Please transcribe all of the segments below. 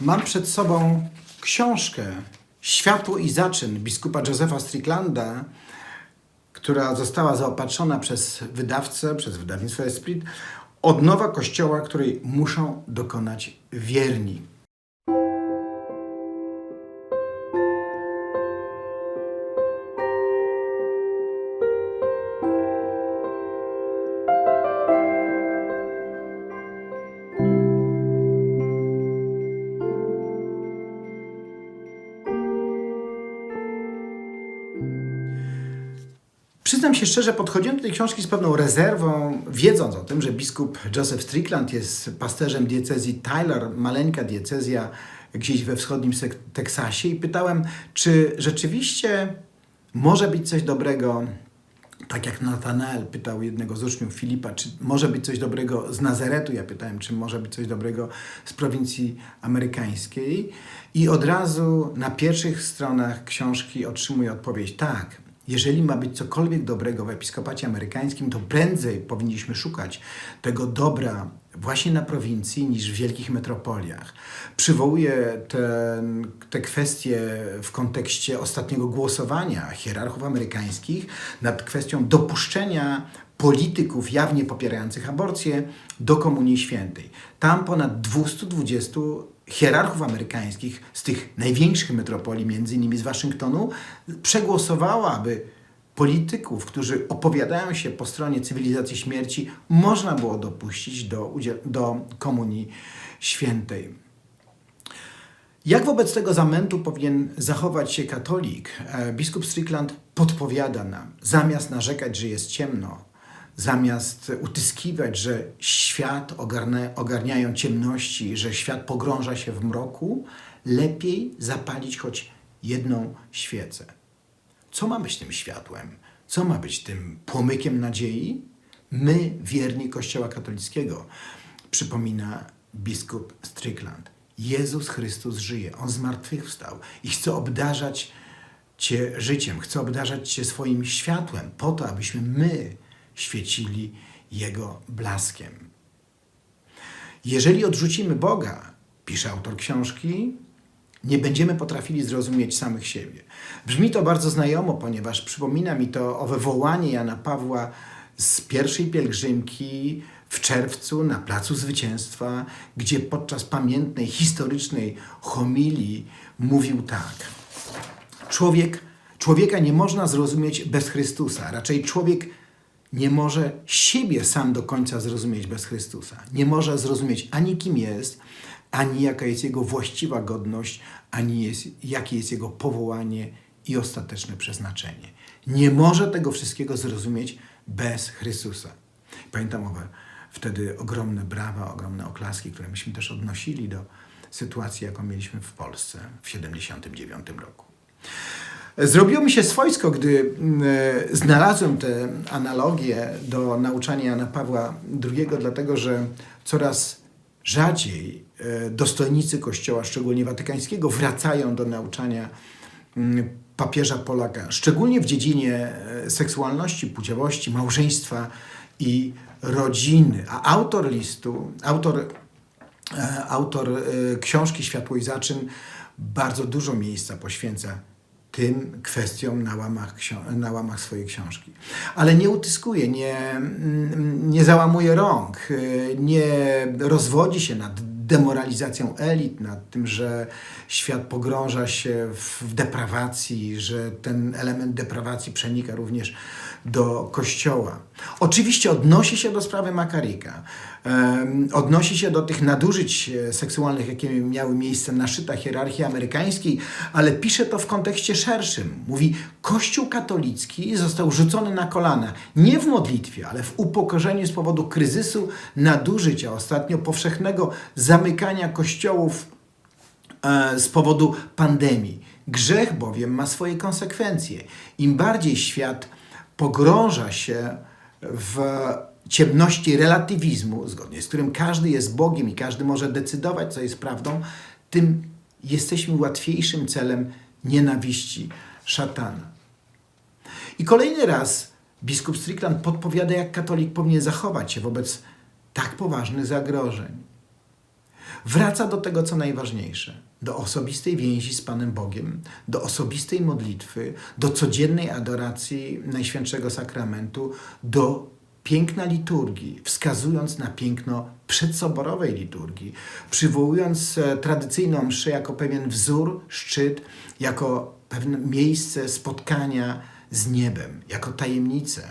Mam przed sobą książkę Światło i zaczyn biskupa Józefa Stricklanda, która została zaopatrzona przez wydawcę, przez wydawnictwo Esprit, odnowa Kościoła, której muszą dokonać wierni. Przyznam się szczerze, podchodziłem do tej książki z pewną rezerwą, wiedząc o tym, że biskup Joseph Strickland jest pasterzem diecezji Tyler, maleńka diecezja gdzieś we wschodnim Teksasie i pytałem, czy rzeczywiście może być coś dobrego, tak jak Nathanael pytał jednego z uczniów Filipa, czy może być coś dobrego z Nazaretu, ja pytałem, czy może być coś dobrego z prowincji amerykańskiej i od razu na pierwszych stronach książki otrzymuję odpowiedź, tak, jeżeli ma być cokolwiek dobrego w episkopacie amerykańskim, to prędzej powinniśmy szukać tego dobra właśnie na prowincji niż w wielkich metropoliach. Przywołuję te, te kwestie w kontekście ostatniego głosowania hierarchów amerykańskich nad kwestią dopuszczenia polityków jawnie popierających aborcję do Komunii Świętej. Tam ponad 220 hierarchów amerykańskich z tych największych metropolii, między innymi z Waszyngtonu, przegłosowało, aby polityków, którzy opowiadają się po stronie cywilizacji śmierci, można było dopuścić do, do Komunii Świętej. Jak wobec tego zamętu powinien zachować się katolik? E, Biskup Strickland podpowiada nam, zamiast narzekać, że jest ciemno, zamiast utyskiwać, że świat ogarnia, ogarniają ciemności, że świat pogrąża się w mroku, lepiej zapalić choć jedną świecę. Co ma być tym światłem? Co ma być tym płomykiem nadziei? My, wierni Kościoła katolickiego, przypomina biskup Strickland. Jezus Chrystus żyje, On zmartwychwstał i chce obdarzać Cię życiem, chce obdarzać Cię swoim światłem, po to, abyśmy my świecili Jego blaskiem. Jeżeli odrzucimy Boga, pisze autor książki, nie będziemy potrafili zrozumieć samych siebie. Brzmi to bardzo znajomo, ponieważ przypomina mi to owe wołanie Jana Pawła z pierwszej pielgrzymki w czerwcu na Placu Zwycięstwa, gdzie podczas pamiętnej, historycznej homilii mówił tak. Człowiek, człowieka nie można zrozumieć bez Chrystusa. Raczej człowiek nie może siebie sam do końca zrozumieć bez Chrystusa. Nie może zrozumieć ani kim jest, ani jaka jest jego właściwa godność, ani jest, jakie jest jego powołanie i ostateczne przeznaczenie. Nie może tego wszystkiego zrozumieć bez Chrystusa. Pamiętam owe wtedy ogromne brawa, ogromne oklaski, które myśmy też odnosili do sytuacji, jaką mieliśmy w Polsce w 1979 roku. Zrobiło mi się swojsko, gdy mm, e, znalazłem te analogie do nauczania Jana Pawła II, dlatego że coraz rzadziej e, dostojnicy Kościoła, szczególnie watykańskiego, wracają do nauczania mm, papieża Polaka, szczególnie w dziedzinie e, seksualności, płciowości, małżeństwa i rodziny. A autor listu, autor autor książki Światło i Zaczyn bardzo dużo miejsca poświęca tym kwestiom na łamach, na łamach swojej książki. Ale nie utyskuje, nie, mm, nie załamuje rąk, e, nie rozwodzi się nad demoralizacją elit, nad tym, że świat pogrąża się w deprawacji, że ten element deprawacji przenika również do kościoła. Oczywiście odnosi się do sprawy Makarika, odnosi się do tych nadużyć e, seksualnych, jakie miały miejsce na szczytach hierarchii amerykańskiej, ale pisze to w kontekście szerszym. Mówi, Kościół katolicki został rzucony na kolana, nie w modlitwie, ale w upokorzeniu z powodu kryzysu nadużycia, ostatnio powszechnego zamykania kościołów e, z powodu pandemii. Grzech bowiem ma swoje konsekwencje. Im bardziej świat pogrąża się w ciemności relatywizmu, zgodnie z którym każdy jest Bogiem i każdy może decydować, co jest prawdą, tym jesteśmy łatwiejszym celem nienawiści szatana. I kolejny raz biskup Strickland podpowiada, jak katolik powinien zachować się wobec tak poważnych zagrożeń. Wraca do tego, co najważniejsze, do osobistej więzi z Panem Bogiem, do osobistej modlitwy, do codziennej adoracji Najświętszego Sakramentu, do piękna liturgii, wskazując na piękno przedsoborowej liturgii, przywołując e, tradycyjną mszę jako pewien wzór, szczyt, jako pewne miejsce spotkania z niebem, jako tajemnicę.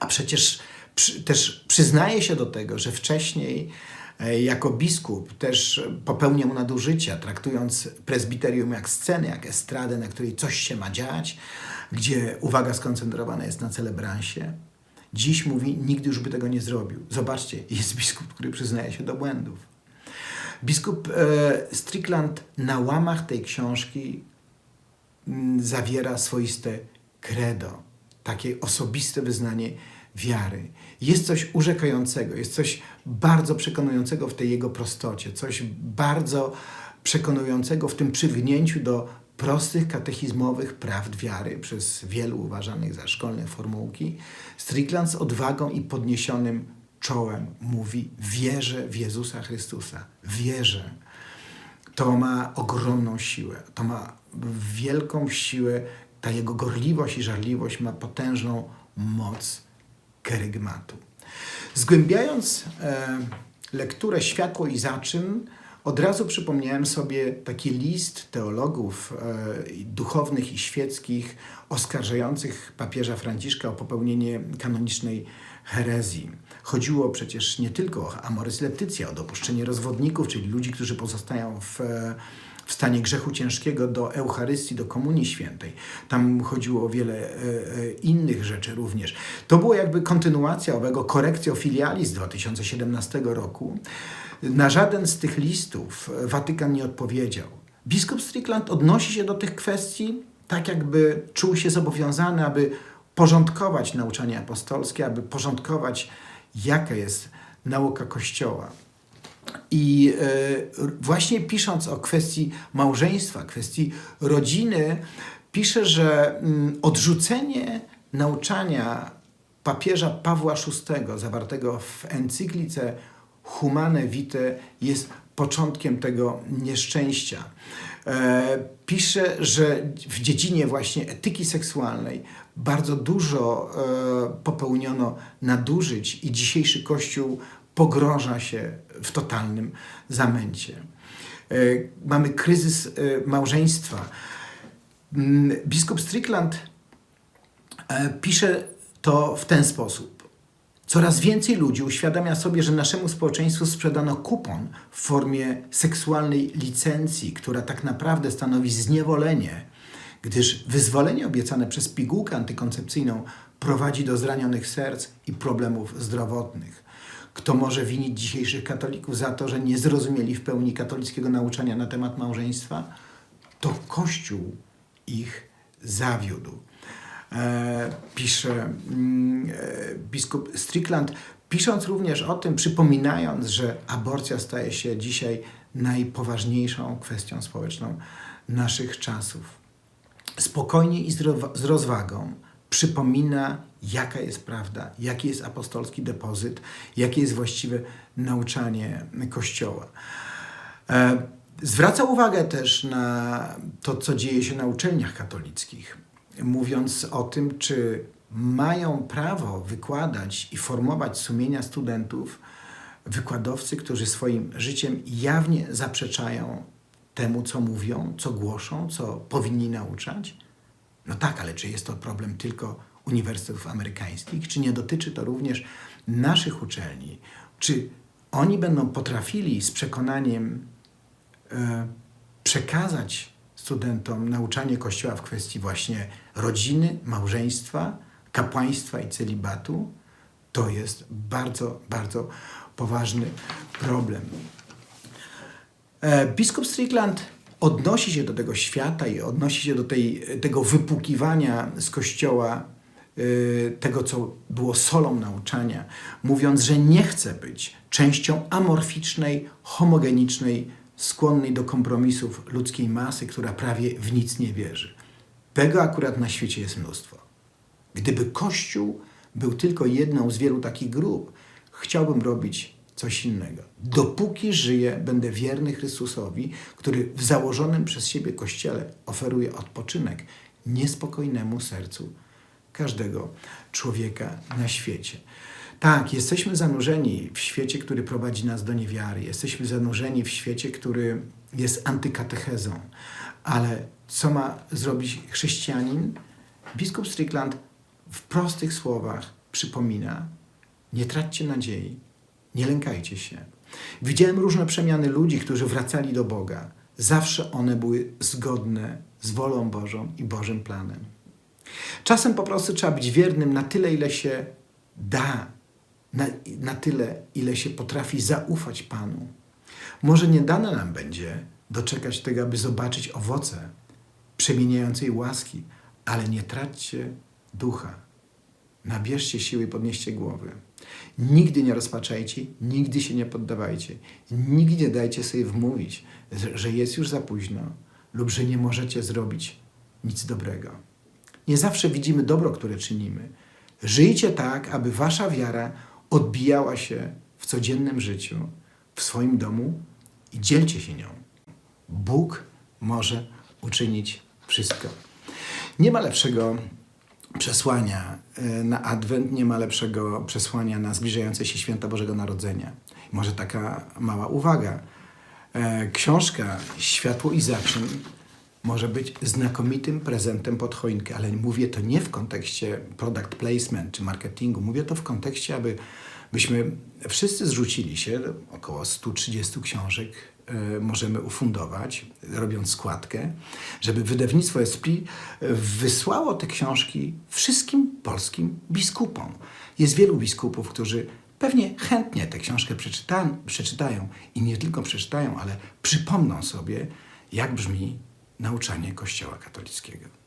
A przecież przy, też przyznaje się do tego, że wcześniej jako biskup też popełniał nadużycia, traktując prezbiterium jak scenę, jak estradę, na której coś się ma dziać, gdzie uwaga skoncentrowana jest na celebransie. Dziś mówi, nigdy już by tego nie zrobił. Zobaczcie, jest biskup, który przyznaje się do błędów. Biskup e, Strickland na łamach tej książki m, zawiera swoiste credo, takie osobiste wyznanie wiary. Jest coś urzekającego, jest coś bardzo przekonującego w tej jego prostocie, coś bardzo przekonującego w tym przywgnięciu do prostych katechizmowych prawd wiary, przez wielu uważanych za szkolne formułki. Strickland z odwagą i podniesionym czołem mówi: Wierzę w Jezusa Chrystusa, wierzę. To ma ogromną siłę, to ma wielką siłę, ta jego gorliwość i żarliwość ma potężną moc kerygmatu. Zgłębiając e, lekturę Światło i Zaczyn, od razu przypomniałem sobie taki list teologów e, duchownych i świeckich oskarżających papieża Franciszka o popełnienie kanonicznej herezji. Chodziło przecież nie tylko o amoris laetitia, o dopuszczenie rozwodników, czyli ludzi, którzy pozostają w, w stanie grzechu ciężkiego do Eucharystii, do Komunii Świętej. Tam chodziło o wiele e, e, innych rzeczy również. To było jakby kontynuacja owego correctio filiali z 2017 roku. Na żaden z tych listów Watykan nie odpowiedział. Biskup Strickland odnosi się do tych kwestii tak, jakby czuł się zobowiązany, aby porządkować nauczanie apostolskie, aby porządkować, jaka jest nauka Kościoła. I e, właśnie pisząc o kwestii małżeństwa, kwestii rodziny, pisze, że mm, odrzucenie nauczania papieża Pawła VI, zawartego w encyklice Humane Vitae, jest początkiem tego nieszczęścia. E, pisze, że w dziedzinie właśnie etyki seksualnej bardzo dużo e, popełniono nadużyć i dzisiejszy Kościół pogrąża się w totalnym zamęcie. E, mamy kryzys małżeństwa. Mm, biskup Strickland pisze to w ten sposób. Coraz więcej ludzi uświadamia sobie, że naszemu społeczeństwu sprzedano kupon w formie seksualnej licencji, która tak naprawdę stanowi zniewolenie, gdyż wyzwolenie obiecane przez pigułkę antykoncepcyjną prowadzi do zranionych serc i problemów zdrowotnych. Kto może winić dzisiejszych katolików za to, że nie zrozumieli w pełni katolickiego nauczania na temat małżeństwa? To Kościół ich zawiódł. E, pisze mm, e, biskup Strickland, pisząc również o tym, przypominając, że aborcja staje się dzisiaj najpoważniejszą kwestią społeczną naszych czasów. Spokojnie i z rozwagą przypomina, jaka jest prawda, jaki jest apostolski depozyt, jakie jest właściwe nauczanie Kościoła. E, zwraca uwagę też na to, co dzieje się na uczelniach katolickich mówiąc o tym, czy mają prawo wykładać i formować sumienia studentów wykładowcy, którzy swoim życiem jawnie zaprzeczają temu, co mówią, co głoszą, co powinni nauczać? No tak, ale czy jest to problem tylko uniwersytetów amerykańskich, czy nie dotyczy to również naszych uczelni? Czy oni będą potrafili z przekonaniem e, przekazać studentom nauczanie Kościoła w kwestii właśnie rodziny, małżeństwa, kapłaństwa i celibatu, to jest bardzo, bardzo poważny problem. E, biskup Strickland odnosi się do tego świata i odnosi się do tej, tego wypukiwania z Kościoła e, tego, co było solą nauczania, mówiąc, że nie chce być częścią amorficznej, homogenicznej skłonnej do kompromisów ludzkiej masy, która prawie w nic nie wierzy. Tego akurat na świecie jest mnóstwo. Gdyby Kościół był tylko jedną z wielu takich grup, chciałbym robić coś innego. Dopóki żyję, będę wierny Chrystusowi, który w założonym przez siebie kościele oferuje odpoczynek niespokojnemu sercu każdego człowieka na świecie. Tak, jesteśmy zanurzeni w świecie, który prowadzi nas do niewiary. Jesteśmy zanurzeni w świecie, który jest antykatechezą. Ale co ma zrobić chrześcijanin? Biskup Strickland w prostych słowach przypomina: nie traćcie nadziei, nie lękajcie się. Widziałem różne przemiany ludzi, którzy wracali do Boga. Zawsze one były zgodne z wolą Bożą i Bożym planem. Czasem po prostu trzeba być wiernym na tyle, ile się da, na, na tyle, ile się potrafi zaufać Panu. Może nie dane nam będzie doczekać tego, aby zobaczyć owoce przemieniającej łaski, ale nie traćcie ducha. Nabierzcie siły i podnieście głowy. Nigdy nie rozpaczajcie, nigdy się nie poddawajcie. Nigdy nie dajcie sobie wmówić, że- jest już za późno lub że nie możecie zrobić nic dobrego. Nie zawsze widzimy dobro, które czynimy. Żyjcie tak, aby wasza wiara odbijała się w codziennym życiu, w swoim domu i dzielcie się nią. Bóg może uczynić wszystko. Nie ma lepszego przesłania e, na Adwent, nie ma lepszego przesłania na zbliżające się święta Bożego Narodzenia. Może taka mała uwaga. E, Książka Światło i Zaczyn może być znakomitym prezentem pod choinkę, ale mówię to nie w kontekście product placement czy marketingu. Mówię to w kontekście, aby byśmy wszyscy zrzucili się, około 130 książek możemy ufundować, robiąc składkę, żeby wydawnictwo Esprit e, wysłało te książki wszystkim polskim biskupom. Jest wielu biskupów, którzy pewnie chętnie tę książkę przeczyta, przeczytają i nie tylko przeczytają, ale przypomną sobie, jak brzmi nauczanie Kościoła katolickiego.